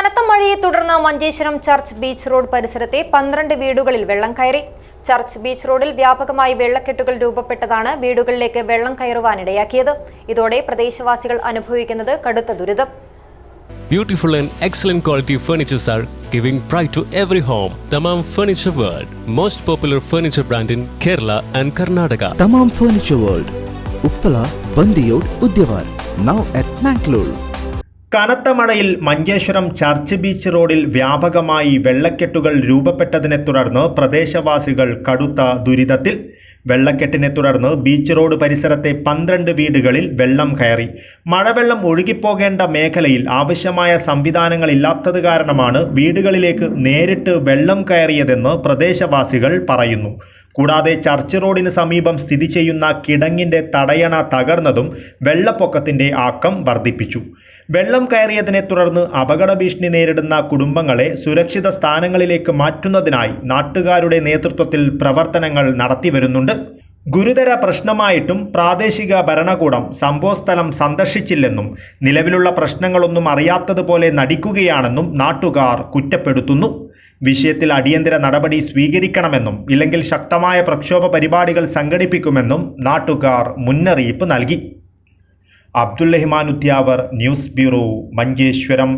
കനത്ത മഴയെ തുടർന്ന് മഞ്ചേശ്വരം ചർച്ച് ബീച്ച് റോഡ് പരിസരത്തെ പന്ത്രണ്ട് വീടുകളിൽ വെള്ളം കയറി. ചർച്ച് ബീച്ച് റോഡിൽ വ്യാപകമായി വെള്ളക്കെട്ടുകൾ രൂപപ്പെട്ടതാണ് വീടുകളിലേക്ക് വെള്ളം കയറുവാനിടയാക്കിയത് ഇതോടെ പ്രദേശവാസികൾ അനുഭവിക്കുന്നത് കടുത്ത ദുരിതം. Beautiful and excellent quality furnitures are giving pride to every home Thamam furniture world most popular furniture brand in Kerala and Karnataka Thamam furniture world Uppala Bandiyod Udyavar now at Mangalore കനത്ത മഴയിൽ Manjeshwaram church beach റോഡിൽ വ്യാപകമായി വെള്ളക്കെട്ടുകൾ രൂപപ്പെട്ടതിനെ തുടർന്ന് പ്രദേശവാസികൾ കടുത്ത ദുരിതത്തിൽ. വെള്ളക്കെട്ടിനെ തുടർന്ന് beach road പരിസരത്തെ പന്ത്രണ്ട് വീടുകളിൽ വെള്ളം കയറി. മഴവെള്ളം ഒഴുകിപ്പോകേണ്ട മേഖലയിൽ ആവശ്യമായ സംവിധാനങ്ങൾ ഇല്ലാത്തത് കാരണമാണ് വീടുകളിലേക്ക് നേരിട്ട് വെള്ളം കയറിയതെന്ന് പ്രദേശവാസികൾ പറയുന്നു. കൂടാതെ ചർച്ച് റോഡിന് സമീപം സ്ഥിതി ചെയ്യുന്ന കിടങ്ങിന്റെ തടയണ തകർന്നതും വെള്ളപ്പൊക്കത്തിന്റെ ആക്കം വർദ്ധിപ്പിച്ചു. വെള്ളം കയറിയതിനെ തുടർന്ന് അപകട ഭീഷണി നേരിടുന്ന കുടുംബങ്ങളെ സുരക്ഷിത സ്ഥാനങ്ങളിലേക്ക് മാറ്റുന്നതിനായി നാട്ടുകാരുടെ നേതൃത്വത്തിൽ പ്രവർത്തനങ്ങൾ നടത്തിവരുന്നുണ്ട്. ഗുരുതര പ്രശ്നമായിട്ടും പ്രാദേശിക ഭരണകൂടം സംഭവസ്ഥലം സന്ദർശിച്ചില്ലെന്നും നിലവിലുള്ള പ്രശ്നങ്ങളൊന്നും അറിയാത്തതുപോലെ നടിക്കുകയാണെന്നും നാട്ടുകാർ കുറ്റപ്പെടുത്തുന്നു. വിഷയത്തിൽ അടിയന്തര നടപടി സ്വീകരിക്കണമെന്നും ഇല്ലെങ്കിൽ ശക്തമായ പ്രക്ഷോഭ പരിപാടികൾ സംഘടിപ്പിക്കുമെന്നും നാട്ടുകാർ മുന്നറിയിപ്പ് നൽകി. Udyavar news bureau Manjeshwaram.